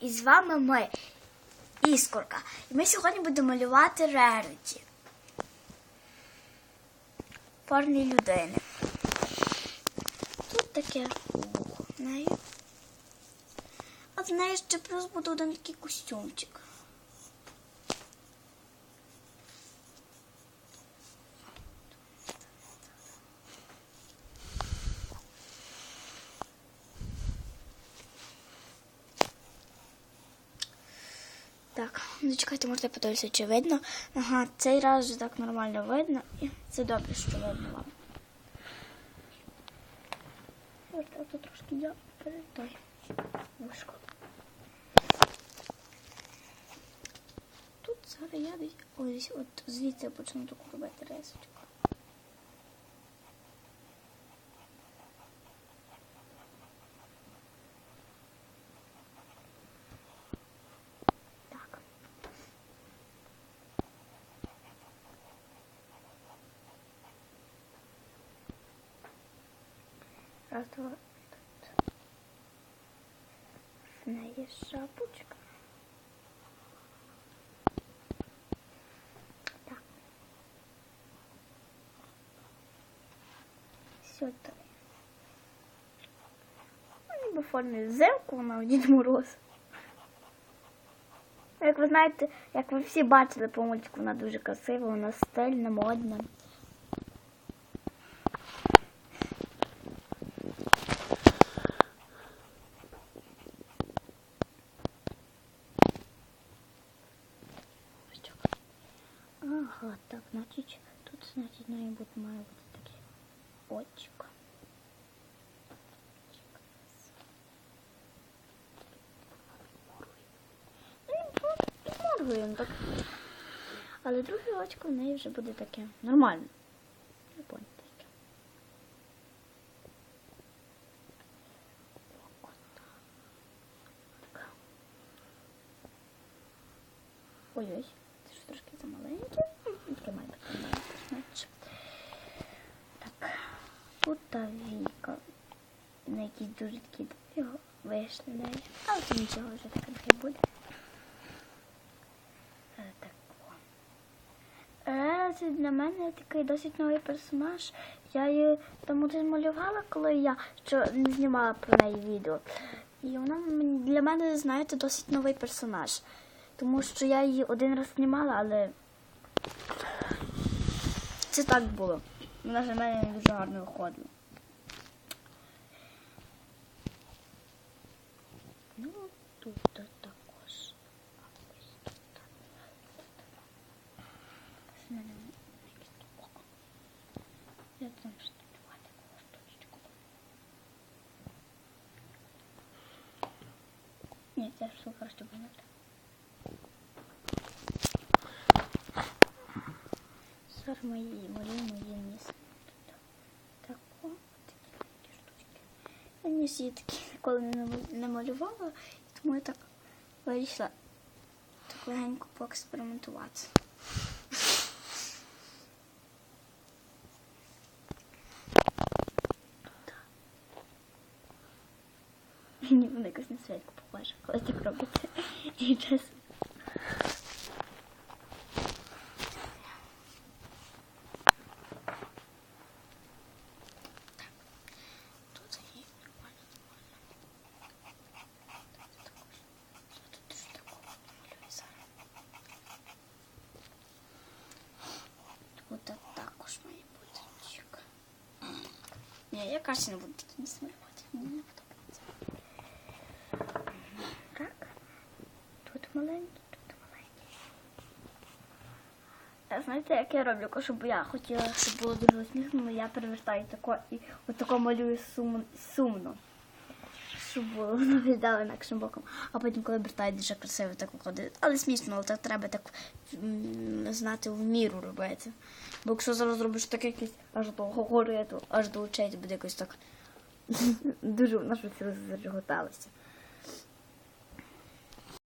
І з вами ми, Іскорка. І ми сьогодні будемо малювати реріті. Парні людини. Тут таке в неї. А в неї ще плюс буде один такий костюмчик. Так, ну чекайте, можете подивитися, чи видно. Ага, цей раз вже так нормально видно. І це добре, що видно вам. Ось тут трошки я передай вушко. Тут зараз я десь ось от звідси почну таку робити рисочку. Раз, два. В неї шапочка. Так. Сюди. Ну, ніби в формі зерку на Дід Мороз. Як ви знаєте, як ви всі бачили по мультику, вона дуже красива, вона стильна, модна. Ага, так, значить, тут, значить, має бути, має бути таке очко. Підморгуємо так. Але друге очко в неї вже буде таке нормальне. Ой-ой, це ж трошки замаленьке. Маленьке, значить. Так, тут та віка. На якісь дуже такі його вийшли неї. Але це нічого вже таке нехай буде. Е, Так. Е, це для мене такий досить новий персонаж. Я її тому малювала, коли я що не знімала про неї відео. І вона для мене, знаєте, досить новий персонаж. Тому що я її один раз знімала, але це так було. Вона ж на мене не дуже гарно виходила. Ну, тут також. А ось тут. З мене якесь око. Я там штучувати штучку. Ні, це ж супер, щоб не так. Зараз мої, мої, мої. Так, о, такі штучки. Я ніс її такі ніколи не малювала, тому я так вирішила так легенько поекспериментувати. Мені воно якось на святку похоже, коли так робиться. І чесно. Тут є нормально, нормально. Тут дуже такого малюю зараз. Тут також має бути чик. Ні, я краще не буду такі не смалювати. Мені не подобається. Так. Тут маленький, тут маленький. А Знаєте, як я роблю, щоб я хотіла, щоб було дуже усміхнено, я перевертаю тако і отако малюю сумно. Щоб воно виглядало інакшим боком. А потім, коли обертаю, дуже красиво так виходить. Але смішно, але так треба так знати в міру робити. Бо якщо зараз робиш таке якесь аж до гори, то аж до очей, буде якось так дуже воно ж все зажиготалося.